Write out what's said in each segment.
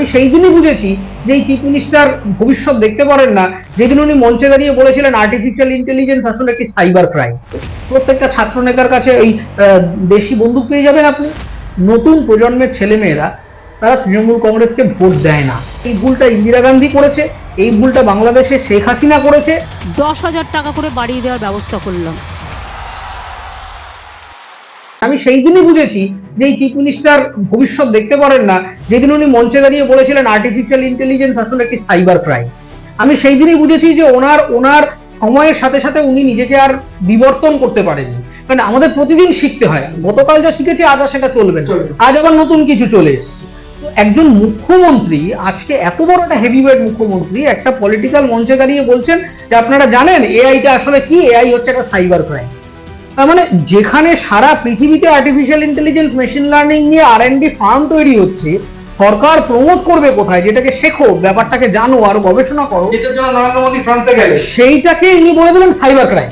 আমি সেই দিনই বুঝেছি যে এই চিফ মিনিস্টার ভবিষ্যৎ দেখতে পারেন না। যেদিন উনি মঞ্চে দাঁড়িয়ে বলেছিলেন আর্টিফিশিয়াল ইন্টেলিজেন্স আসলে একটি সাইবার ক্রাইম প্রত্যেকটা ছাত্র নেতার কাছে এই দেশি বন্দুক পেয়ে যাবেন আপনি। নতুন প্রজন্মের ছেলেমেয়েরা, তারা তৃণমূল কংগ্রেসকে ভোট দেয় না। এই ভুলটা ইন্দিরা গান্ধী করেছে, এই ভুলটা বাংলাদেশে শেখ হাসিনা করেছে। দশ হাজার টাকা করে বাড়িয়ে দেওয়ার ব্যবস্থা করলাম। আমি সেই দিনই বুঝেছি যে এই চিফ মিনিস্টার ভবিষ্যৎ দেখতে পারেন না। যেদিন উনি মঞ্চে দাঁড়িয়ে বলেছিলেন আর্টিফিশিয়াল ইন্টেলিজেন্স আসলে একটি সাইবার ক্রাইম আমি সেই দিনই বুঝেছি যে ওনার ওনার সময়ের সাথে সাথে উনি নিজেকে আর বিবর্তন করতে পারেননি। মানে আমাদের প্রতিদিন শিখতে হয়। গতকাল যা শিখেছি আজ আর সেটা চলবে না। আজ আবার নতুন কিছু চলে এসেছে। একজন মুখ্যমন্ত্রী আজকে এত বড় একটা হেভিওয়েট মুখ্যমন্ত্রী একটা পলিটিক্যাল মঞ্চে দাঁড়িয়ে বলছেন যে আপনারা জানেন এআইটা আসলে কি? এআই হচ্ছে একটা সাইবার ক্রাইম তার মানে যেখানে সারা পৃথিবীতে আর্টিফিশিয়াল ইন্টেলিজেন্স মেশিন লার্নিং নিয়ে আর এন্ড ফার্ম তৈরি হচ্ছে সরকার প্রমোট করবে কোথায়? যেটাকে শেখো ব্যাপারটাকে জানো আর গবেষণা করো। যেটার জন্য নরেন্দ্র মোদী ফ্রান্সে গেলে। সেইটাকে ইনি বলে দিলেন সাইবার ক্রাইম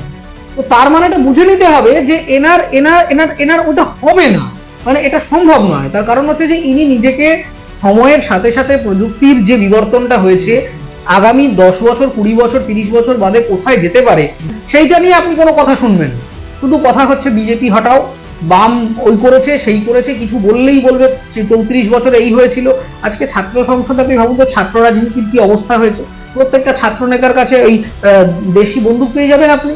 তো তার মানে এটা বুঝে নিতে হবে যে এনার এনার এনার এনার ওটা হবে না। মানে এটা সম্ভব নয়। তার কারণ হচ্ছে যে ইনি নিজেকে সময়ের সাথে সাথে প্রযুক্তির যে বিবর্তনটা হয়েছে আগামী দশ বছর কুড়ি বছর তিরিশ বছর বাদে কোথায় যেতে পারে সেইটা নিয়ে আপনি কোনো কথা শুনবেন না। শুধু কথা হচ্ছে বিজেপি হটাও বাম ওই করেছে সেই করেছে কিছু বললেই বলবে যে চৌত্রিশ বছর এই হয়েছিল। আজকে ছাত্র সংসদ আপনি ভাবুন তো ছাত্র রাজনীতির কি অবস্থা হয়েছে। প্রত্যেকটা ছাত্র নেতার কাছে আহ, দেশি বন্দুক পেয়ে যাবেন আপনি।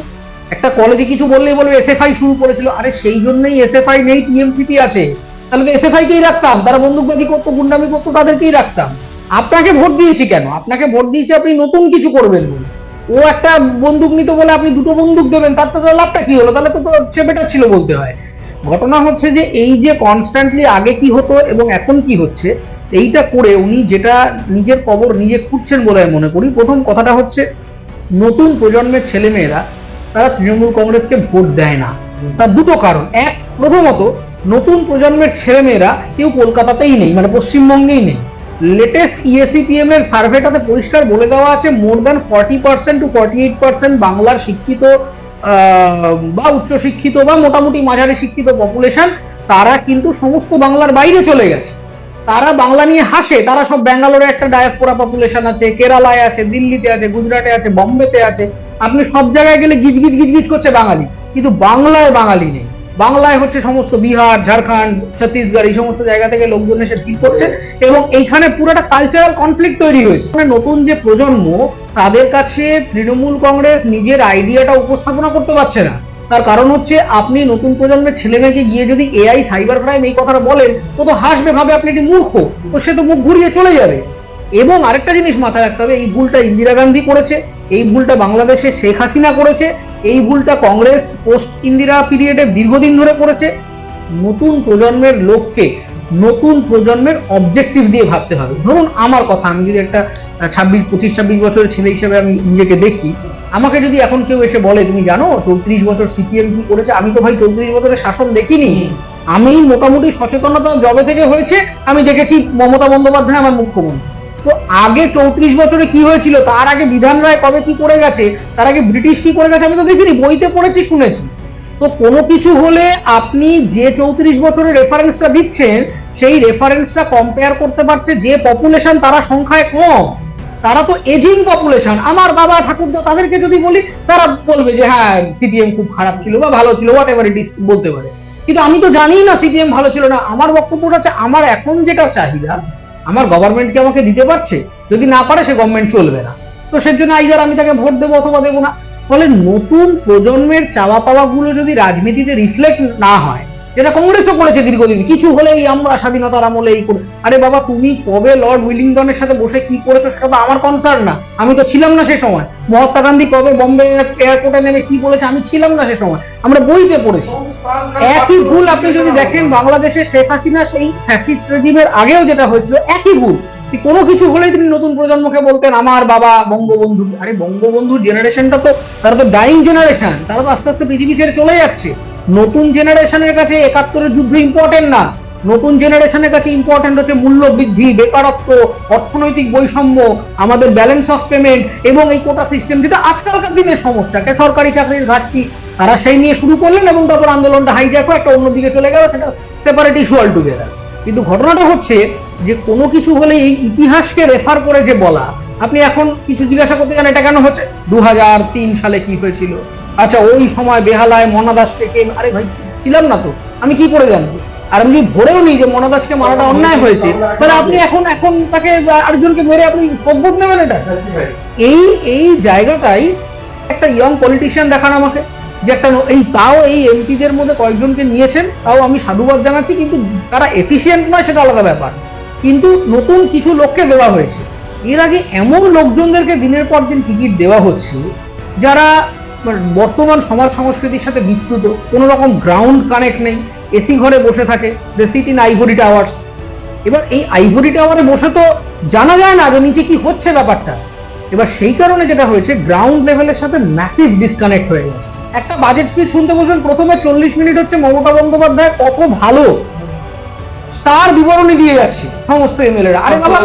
একটা কলেজে কিছু বললেই বলবে এসএফআই শুরু করেছিল। আরে সেই জন্যই এসএফআই নেই টিএমসিপি আছে। তাহলে তো এসএফআই কেই রাখতাম? তারা বন্দুকবাজি করতো গুন্ডামি করতো তাদেরকেই রাখতাম। আপনাকে ভোট দিয়েছি কেন? আপনাকে ভোট দিয়েছি আপনি নতুন কিছু করবেন বলে। ও একটা বন্দুক নিত বলে আপনি দুটো বন্দুক দেবেন, তার তো লাভটা কি হলো? তাহলে তো সে বেটার ছিল বলতে হয়। ঘটনা হচ্ছে যে এই যে কনস্ট্যান্টলি আগে কি হতো এবং এখন কি হচ্ছে, এইটা করে উনি যেটা নিজের কবর নিজে খুঁজছেন বলে আমি মনে করি, প্রথম কথাটা হচ্ছে নতুন প্রজন্মের ছেলেমেয়েরা, তারা তৃণমূল কংগ্রেসকে ভোট দেয় না। তার দুটো কারণ। এক, প্রথমত, নতুন প্রজন্মের ছেলেমেয়েরা কেউ কলকাতাতেই নেই মানে পশ্চিমবঙ্গেই নেই। লেটেস্ট ইএসিপিএম এর সার্ভেটাতে পরিষ্কার বলে দেওয়া আছে more than forty percent to forty eight percent বাংলার শিক্ষিত বা উচ্চশিক্ষিত বা মোটামুটি মাঝারি শিক্ষিত পপুলেশন তারা কিন্তু সমস্ত বাংলার বাইরে চলে গেছে। তারা বাংলা নিয়ে হাসে, তারা সব ব্যাঙ্গালোরে একটা ডায়াসপোরা পপুলেশন আছে, কেরালায় আছে, দিল্লিতে আছে, গুজরাটে আছে, বম্বেতে আছে। আপনি সব জায়গায় গেলে গিজ গিজ গিজ গিজ করছে বাঙালি। কিন্তু বাংলায় বাঙালি নেই। বাংলায় হচ্ছে সমস্ত বিহার, ঝাড়খণ্ড, ছত্তিশগড়, এই সমস্ত জায়গা থেকে লোকজন এসে ভিড় করছে এবং এইখানে পুরোটা কালচারাল কনফ্লিক্ট তৈরি হয়েছে। মানে নতুন যে প্রজন্ম, তাদের কাছে তৃণমূল কংগ্রেস নিজের আইডিয়াটা উপস্থাপনা করতে পারছে না। তার কারণ হচ্ছে, আপনি নতুন প্রজন্মের ছেলেমেয়েকে গিয়ে যদি এআই সাইবার ক্রাইম এই কথাটা বলেন ও তো হাসবে ভাবে আপনি কি মূর্খ, তো সে তো মুখ ঘুরিয়ে চলে যাবে। এবং আরেকটা জিনিস মাথায় রাখতে হবে, এই ভুলটা ইন্দিরা গান্ধী করেছে, এই ভুলটা বাংলাদেশে শেখ হাসিনা করেছে এই ভুলটা কংগ্রেস পোস্ট ইন্দিরা পিরিয়ডে দীর্ঘদিন ধরে করেছে। নতুন প্রজন্মের লোককে নতুন প্রজন্মের অবজেক্টিভ দিয়ে ভাবতে হবে। ধরুন আমার কথা আমি যদি একটা ছাব্বিশ পঁচিশ ছাব্বিশ বছরের ছেলে হিসেবে আমি নিজেকে দেখি আমাকে যদি এখন কেউ এসে বলে তুমি জানো চৌত্রিশ বছর সিপিএম কি করেছে? আমি তো ভাই চৌত্রিশ বছরের শাসন দেখিনি। আমি মোটামুটি সচেতনতা জবে থেকে হয়েছে। আমি দেখেছি মমতা বন্দ্যোপাধ্যায় আমার মুখ্যমন্ত্রী। তো আগে চৌত্রিশ বছরে কি হয়েছিল? তার আগে বিধান রায় কবে কি করে গেছে? তার আগে ব্রিটিশ কি করে গেছে? আমি তো দেখিনি, বইতে পড়েছি, শুনেছি। তো কোনো কিছু হলে আপনি যে চৌত্রিশ বছরের রেফারেন্সটা দিচ্ছেন, সেই রেফারেন্সটা কম্পেয়ার করতে পারছে যে পপুলেশন তারা সংখ্যায় কম। তারা তো এজিং পপুলেশন আমার বাবা ঠাকুরদা তাদেরকে যদি বলি, তারা বলবে যে হ্যাঁ সিপিএম খুব খারাপ ছিল বা ভালো ছিল হোয়াট এভার ইট বলতে পারে। কিন্তু আমি তো জানি না সিপিএম ভালো ছিল না। আমার বক্তব্যটা হচ্ছে, আমার এখন যেটা চাহিদা আমার গভর্নমেন্ট কি আমাকে দিতে পারছে? যদি না পারে সে গভর্নমেন্ট চলবে না। তো সের জন্য আইদার আমি তাকে ভোট দেবো অথবা দেবো না। ফলে নতুন প্রজন্মের চাওয়া পাওয়া গুলো যদি রাজনীতিতে রিফ্লেক্ট না হয়, যেটা কংগ্রেসও করেছে দীর্ঘদিন, কিছু হলেই আমরা স্বাধীনতার আমলে এই করি আরে বাবা, তুমি কবে লর্ড উইলিংটনের সাথে বসে কি করেছ সেটা তো আমার কনসার্ন না। আমি তো ছিলাম না সে সময়। মহাত্মা গান্ধী কবে বম্বে এয়ারপোর্টে নেমে কি বলেছে আমি ছিলাম না সে সময়। আমরা বইতে পড়েছি। একই ভুল আপনি যদি দেখেন, বাংলাদেশে শেখ হাসিনা সেই ফ্যাসিস্ট রেজিমের আগেও যেটা হয়েছিল, একই ভুল। কোনো কিছু হলেই তিনি নতুন প্রজন্মকে বলতেন, আমার বাবা বঙ্গবন্ধু আরে, বঙ্গবন্ধুর জেনারেশনটা তো, তারা তো ডাইং জেনারেশন তারা তো আস্তে আস্তে পৃথিবী ছেড়ে চলে যাচ্ছে। নতুন জেনারেশনের কাছে একাত্তরের যুদ্ধ ইম্পর্টেন্ট না। নতুন জেনারেশনের কাছে ইম্পর্টেন্ট হচ্ছে মূল্য বৃদ্ধি, বেকারত্ব, অর্থনৈতিক বৈষম্য, আমাদের ব্যালেন্স অফ পেমেন্ট এবং এই কোটা সিস্টেম যেটা আজকালকার দিনের সমস্যাকে সরকারি চাকরির ঘাটতি তারা সেই নিয়ে শুরু করলেন এবং তারপর আন্দোলনটা হাইজ্যাক হয়ে একটা অন্যদিকে চলে গেল সেটা সেপারেট ইস্যু অল টুগেদার কিন্তু ঘটনাটা হচ্ছে যে কোনো কিছু হলে এই ইতিহাসকে রেফার করে যে বলা আপনি এখন কিছু জিজ্ঞাসা করতে জানেন এটা কেন হচ্ছে? দুহাজার তিন সালে কি হয়েছিল? আচ্ছা ওই সময় বেহালায় মনা দাসকে কে আরে ভাই ছিলাম না তো আমি কি করে জানব? আর আমি ধরেও নিই যে মনা দাসকে মারাটা অন্যায় হয়েছে। তাহলে আপনি এখন এখন তাকে আরেকজনকে মেরে আপনি সভ্যত নেবেন এটা? এই এই জায়গাটাই একটা ইয়ং পলিটিশিয়ান দেখান আমাকে। যে একটা এই তাও এই এমপিদের মধ্যে কয়েকজনকে নিয়েছেন, তাও আমি সাধুবাদ জানাচ্ছি, কিন্তু তারা এফিসিয়েন্ট নয় সেটা আলাদা ব্যাপার। কিন্তু নতুন কিছু লোককে দেওয়া হয়েছে। এর আগে এমন লোকজনদেরকে দিনের পর দিন টিকিট দেওয়া হচ্ছে, যারা মানে বর্তমান সমাজ সংস্কৃতির সাথে বিচ্যুত, কোনো রকম গ্রাউন্ড কানেক্ট নেই, এসি ঘরে বসে থাকে they sit in ivory towers এবার এই আইভরি টাওয়ারে বসে তো জানা যায় না যে নিচে কি হচ্ছে ব্যাপারটা। এবার সেই কারণে যেটা হয়েছে গ্রাউন্ড লেভেলের সাথে ম্যাসিভ ডিসকানেক্ট হয়ে গেছে। একটা বাজেট স্পিচ শুনতে বসবেন প্রথমে চল্লিশ মিনিট হচ্ছে মমতা বন্দ্যোপাধ্যায় কত ভালো। তার বিবরণী দিয়ে যাচ্ছে সমস্ত এমএলএরা আরে বাবা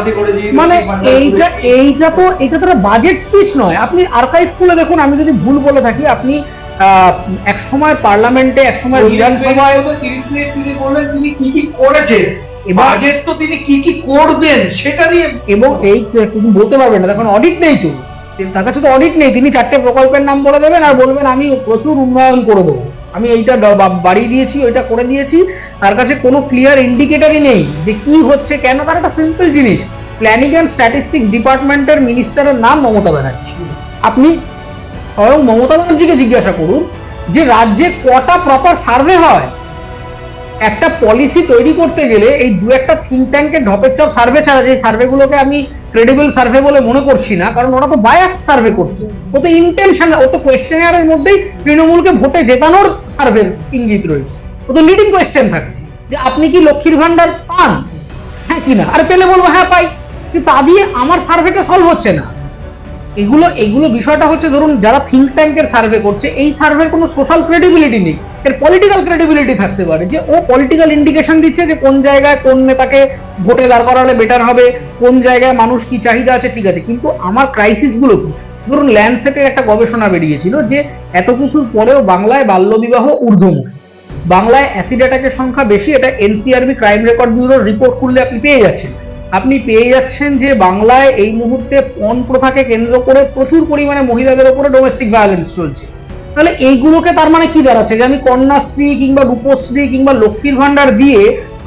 মানে এইটা এইটা তো এটা তো বাজেট স্পিচ নয়। আপনি আর্কাইভ খুলে দেখুন আমি যদি ভুল বলে থাকি আপনি আহ, এক সময় পার্লামেন্টে এক সময় বিধানসভায় তিরিশ মিনিট তিনি বললেন তিনি কি কি করেছেন। এবার বাজেট তো তিনি কি কি করবেন সেটা নিয়ে এবং এই তুমি বলতে পারবেন না। দেখুন অডিট নেই তো। তার কাছে তো অডিট নেই। তিনি চারটে প্রকল্পের নাম বলে দেবেন আর বলবেন, আমি প্রচুর উন্নয়ন করে দেবো। আমি এইটা বাড়িয়ে দিয়েছি, ওইটা করে দিয়েছি। তার কাছে কোনো ক্লিয়ার ইন্ডিকেটরই নেই যে কি হচ্ছে, কেন? তার একটা সিম্পল জিনিস। প্ল্যানিং অ্যান্ড স্ট্যাটিস্টিক্স ডিপার্টমেন্টের মিনিস্টারের নাম মমতা ব্যানার্জি। আপনি স্বয়ং মমতা ব্যানার্জিকে জিজ্ঞাসা করুন যে রাজ্যে কটা প্রপার সার্ভে হয়? একটা পলিসি তৈরি করতে গেলে এই দু একটা থিঙ্ক ট্যাঙ্কের ঢপের চপ সার্ভে ছাড়া, যে সার্ভেগুলোকে আমি ক্রেডিবল সার্ভে বলে মনে করছি না, কারণ ওরা তো বায়াস সার্ভে করছে। ও তো ইন্টেনশন ও তো কোয়েশ্চেনারের মধ্যেই তৃণমূলকে ভোটে জেতানোর সার্ভের ইঙ্গিত রয়েছে। ও তো লিডিং কোয়েশ্চেন থাকছে, যে আপনি কি লক্ষ্মীর ভান্ডার পান? হ্যাঁ কি না? আর পেলে বলব হ্যাঁ পাই। কিন্তু তা দিয়ে আমার সার্ভেটা সলভ হচ্ছে না। এগুলো এগুলো বিষয়টা হচ্ছে, ধরুন, যারা থিঙ্ক ট্যাঙ্কের সার্ভে করছে, এই সার্ভের কোনো সোশ্যাল ক্রেডিবিলিটি নেই। এর পলিটিক্যাল ক্রেডিবিলিটি থাকতে পারে। যে ও পলিটিক্যাল ইন্ডিকেশন দিচ্ছে যে কোন জায়গায় কোন নেতাকে ভোটে দাঁড় করালে বেটার হবে, কোন জায়গায় মানুষ কি চাহিদা আছে, ঠিক আছে। কিন্তু আমার ক্রাইসিসগুলো কি? ধরুন ল্যান্ডসেটের একটা গবেষণা বেরিয়েছিল যে এত কিছুর পরেও বাংলায় বাল্যবিবাহ ঊর্ধ্বমুখী। বাংলায় অ্যাসিড অ্যাটাকের সংখ্যা বেশি, এটা এনসিআরবি ক্রাইম রেকর্ড ব্যুরোর রিপোর্ট করলে আপনি পেয়ে যাচ্ছেন। আপনি পেয়ে যাচ্ছেন যে বাংলায় এই মুহূর্তে পণ প্রথাকে কেন্দ্র করে প্রচুর পরিমাণে মহিলাদের ওপরে ডোমেস্টিক ভায়োলেন্স চলছে। তাহলে এইগুলোকে তার মানে কি দাঁড়াচ্ছে? যে আমি কন্যাশ্রী কিংবা রূপশ্রী কিংবা লক্ষ্মীর ভাণ্ডার দিয়ে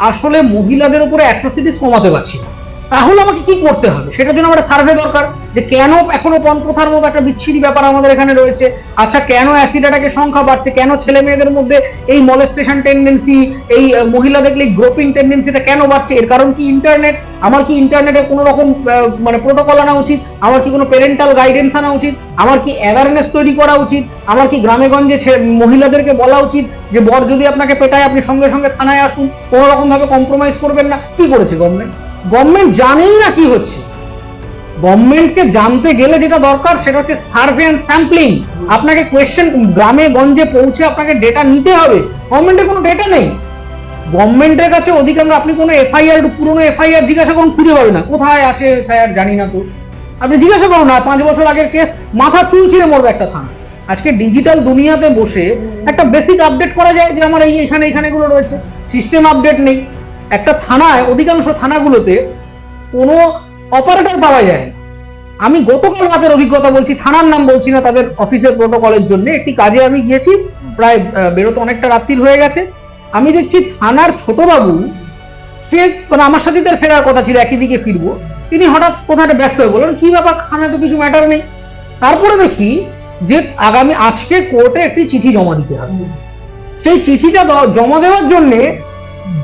আসলে মহিলাদের উপরে অ্যাট্রোসিটিস কমাতে পারছি না। তাহলে আমাকে কি করতে হবে? সেটার জন্য আমার সার্ভে দরকার যে কেন এখনও পণ প্রথার মতো একটা বিচ্ছিরি ব্যাপার আমাদের এখানে রয়েছে। আচ্ছা কেন অ্যাসিড অ্যাটাকের সংখ্যা বাড়ছে? কেন ছেলে মেয়েদের মধ্যে এই মলেস্টেশন টেন্ডেন্সি এই মহিলা দেখলে গ্রোপিং টেন্ডেন্সিটা কেন বাড়ছে? এর কারণ কি ইন্টারনেট আমার কি ইন্টারনেটে কোনো রকম মানে প্রোটোকল আনা উচিত? আমার কি কোনো প্যারেন্টাল গাইডেন্স আনা উচিত? আমার কি অ্যাওয়ারনেস তৈরি করা উচিত? আমার কি গ্রামে গঞ্জে ছে- মহিলাদেরকে বলা উচিত যে বর যদি আপনাকে পেটায়, আপনি সঙ্গে সঙ্গে থানায় আসুন, কোনো রকম ভাবে কম্প্রোমাইজ করবেন না? কি করেছে গভর্নমেন্ট গভর্নমেন্ট জানেই না কি হচ্ছে। গভর্নমেন্টকে জানতে গেলে যেটা দরকার, সেটা হচ্ছে সার্ভে অ্যান্ড স্যাম্পলিং। আপনাকে কোয়েশ্চেন গ্রামে, গঞ্জে পৌঁছে আপনাকে ডেটা নিতে হবে। গভর্নমেন্টের কোনো ডেটা নেই। গভর্নমেন্টের কাছে অধিকাংশ, আপনি কোনো এফআইআর পুরনো এফআইআর জিজ্ঞাসা করুন, খুঁজে পাবে না। কোথায় আছে স্যার, জানি না তো। আপনি জিজ্ঞাসা করুন না, পাঁচ বছর আগের কেস মাথা চুল ছিঁড়ে মরবে একটা থানা। আজকে ডিজিটাল দুনিয়াতে বসে একটা বেসিক আপডেট করা যায় যে আমার এই এখানে এখানে গুলো রয়েছে। সিস্টেম আপডেট নেই। একটা থানায়, অধিকাংশ থানাগুলোতে কোনো অপারেটর পাওয়া যায় না। আমি গতকাল রাতের অভিজ্ঞতা বলছি, থানার নাম বলছি না, তাদের অফিসের প্রোটোকলের জন্য। একটি কাজে আমি গিয়েছি, প্রায় বেরোতে অনেকটা রাত্রির হয়ে গেছে। আমি দেখছি থানার ছোটবাবু, সে মানে আমার সাথে তার ফেরার কথা ছিল, একই দিকে ফিরবো। তিনি হঠাৎ কোথায় ব্যস্ত হয়ে বললেন, কি ব্যাপার, থানায় তো কিছু ম্যাটার নেই? তারপরে দেখি যে আগামী আজকে কোর্টে একটি চিঠি জমা দিতে হবে। সেই চিঠিটা জমা দেওয়ার জন্য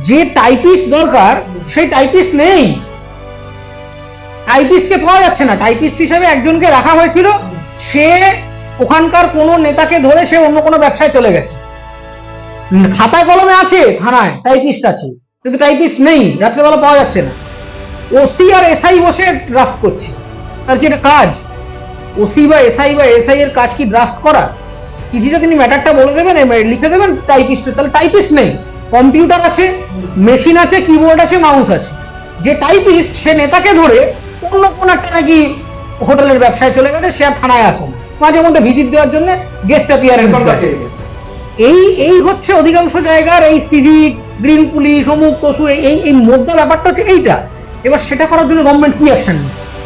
যে টাইপিস্ট দরকার সেই টাইপিস্ট নেই। টাইপিস্টকে পাওয়া যাচ্ছে না। টাইপিস্ট হিসেবে একজনকে রাখা হয়েছিল। সে ওখানকার কোনো নেতাকে ধরে সে অন্য কোনো ব্যবসায় চলে গেছে। খাতায় কলমে আছে থানায় টাইপিস্ট আছে। কিন্তু টাইপিস্ট নেই, রাত্রেবেলা পাওয়া যাচ্ছে না। ওসি আর এসআই বসে ড্রাফট করছে। তার কি কাজ? ওসি বা এসআই বা এসআই এর কাজ কি ড্রাফট করা? চিঠিটা তিনি ম্যাটারটা বলে দেবেন লিখে দেবেন টাইপিস্ট তাহলে টাইপিস্ট নেই। কম্পিউটার আছে মেশিন আছে কিবোর্ড আছে মাউস আছে। যে টাইপিস্ট সে নেতাকে ধরে অন্য কোন একটা নাকি হোটেলের ব্যবসায় চলে গেছে সে আর থানায় আসে না। মাঝে মধ্যে ভিজিট দেওয়ার জন্য গেস্ট অ্যাপিয়ারেন্স এই এই হচ্ছে অধিকাংশ জায়গার এই সিভিক গ্রিন পুলিশ অমুক তসু এই এই- এই মোদ্দা ব্যাপারটা হচ্ছে এইটা। এবার সেটা করার জন্য গভর্নমেন্ট কি অ্যাকশন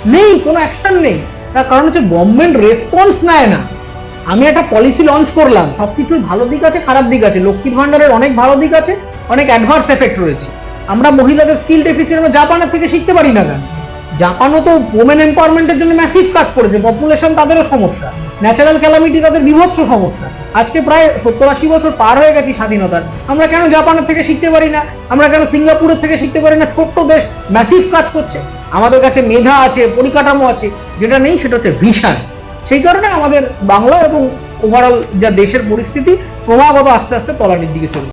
নেই কোনো অ্যাকশন নেই। তার কারণ হচ্ছে গভর্নমেন্ট রেসপন্স নেয় না। আমি একটা পলিসি লঞ্চ করলাম, সবকিছুর ভালো দিক আছে, খারাপ দিক আছে। লক্ষ্মী ভান্ডারের অনেক ভালো দিক আছে, অনেক অ্যাডভান্স এফেক্ট রয়েছে। আমরা মহিলাদের স্কিল আমরা জাপানের থেকে শিখতে পারি না কেন? জাপানও তো ওমেন এম্পাওয়ারমেন্টের জন্য ম্যাসিভ কাজ করেছে পপুলেশন তাদেরও সমস্যা। ন্যাচারাল ক্যালামিটি তাদের বিভৎস সমস্যা। আজকে প্রায় সত্তর আশি বছর পার হয়ে গেছে স্বাধীনতার। আমরা কেন জাপানের থেকে শিখতে পারি না? আমরা কেন সিঙ্গাপুরের থেকে শিখতে পারি না? ছোট্ট দেশ ম্যাসিভ কাজ করছে। আমাদের কাছে মেধা আছে, পরিকাঠামো আছে, যেটা নেই সেটা হচ্ছে ভিশন সেই কারণে আমাদের বাংলা এবং ওভারঅল যা দেশের পরিস্থিতি, ক্রমাগত আস্তে আস্তে তলানির দিকে চলছে।